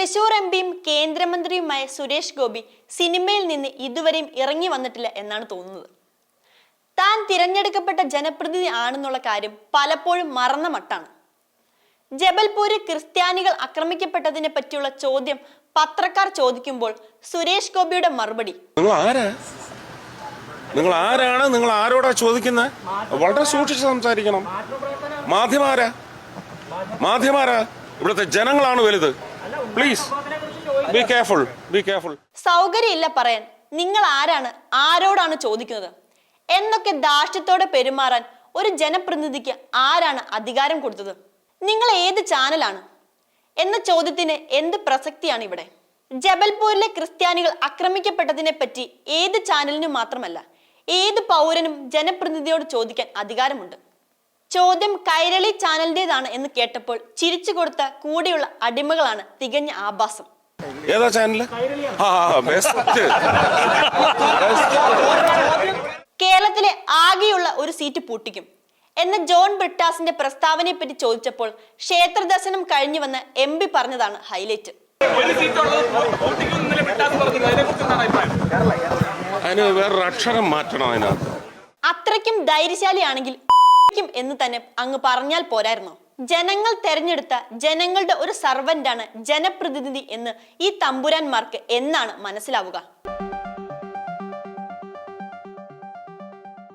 Thrissur M പിയും കേന്ദ്രമന്ത്രിയുമായ സുരേഷ് ഗോപി സിനിമയിൽ നിന്ന് ഇതുവരെയും ഇറങ്ങി വന്നിട്ടില്ല എന്നാണ് തോന്നുന്നത്. താൻ തിരഞ്ഞെടുക്കപ്പെട്ട ജനപ്രതിനിധി ആണെന്നുള്ള കാര്യം പലപ്പോഴും മറന്ന മട്ടാണ്. ജബൽപൂരിൽ ക്രിസ്ത്യാനികൾ ആക്രമിക്കപ്പെട്ടതിനെ പറ്റിയുള്ള ചോദ്യം പത്രക്കാർ ചോദിക്കുമ്പോൾ സുരേഷ് ഗോപിയുടെ മറുപടി. നിങ്ങൾ ആരാ? നിങ്ങൾ ആരാണ്? നിങ്ങൾ ആരോടാ ചോദിക്കുന്നത് വളരെ സൂക്ഷിച്ച് സംസാരിക്കണം. മാധ്യമാരാ മാധ്യമാരാ ഇവിടുത്തെ ജനങ്ങളാണ് വലുത്. Please be careful be careful സൗകര്യമില്ല പറയാൻ. നിങ്ങൾ ആരാണ്? ആരോടാണ് ചോദിക്കുന്നത്? എന്നൊക്കെ ദാഷ്ട്യത്തോടെ പെരുമാറാൻ ഒരു ജനപ്രതിനിധിക്ക് ആരാണ് അധികാരം കൊടുത്തത്? നിങ്ങൾ ഏത് ചാനലാണ്? എന്ന ചോദ്യത്തിന് എന്ത് പ്രസക്തിയാണ് ഇവിടെ? ജബൽപൂരിലെ ക്രിസ്ത്യാനികൾ ആക്രമിക്കപ്പെട്ടതിനെ പറ്റി ഏത് ചാനലിനും മാത്രമല്ല ഏത് പൗരനും ജനപ്രതിനിധിയോട് ചോദിക്കാൻ അധികാരമുണ്ട്. ചോദ്യം കൈരളി ചാനലിന്റെതാണ് എന്ന് കേട്ടപ്പോൾ ചിരിച്ചു കൊടുത്ത കൂടെയുള്ള അടിമകളാണ് തികഞ്ഞ ആഭാസം. ഏതാ ബെസ്റ്റ് കേരളത്തിലെ ആകെയുള്ള ഒരു സീറ്റ് പൂട്ടിക്കും. എന്ന ജോൺ ബ്രിട്ടാസിന്റെ പ്രസ്താവനയെ പറ്റി ചോദിച്ചപ്പോൾ ക്ഷേത്ര ദർശനം കഴിഞ്ഞു വന്ന് എം പി പറഞ്ഞതാണ് ഹൈലൈറ്റ്. അതിന് വേറൊരു അക്ഷരം മാറ്റണം അതിനകത്ത്. അത്രയ്ക്കും ധൈര്യശാലിയാണെങ്കിൽ എന്ന് തന്നെ അങ്ങ് പറഞ്ഞാൽ പോരായിരുന്നോ? ജനങ്ങൾ തെരഞ്ഞെടുത്ത ജനങ്ങളുടെ ഒരു സർവന്റാണ് ജനപ്രതിനിധി എന്ന് ഈ തമ്പുരാന്മാർക്ക് എന്നാണ് മനസ്സിലാവുക.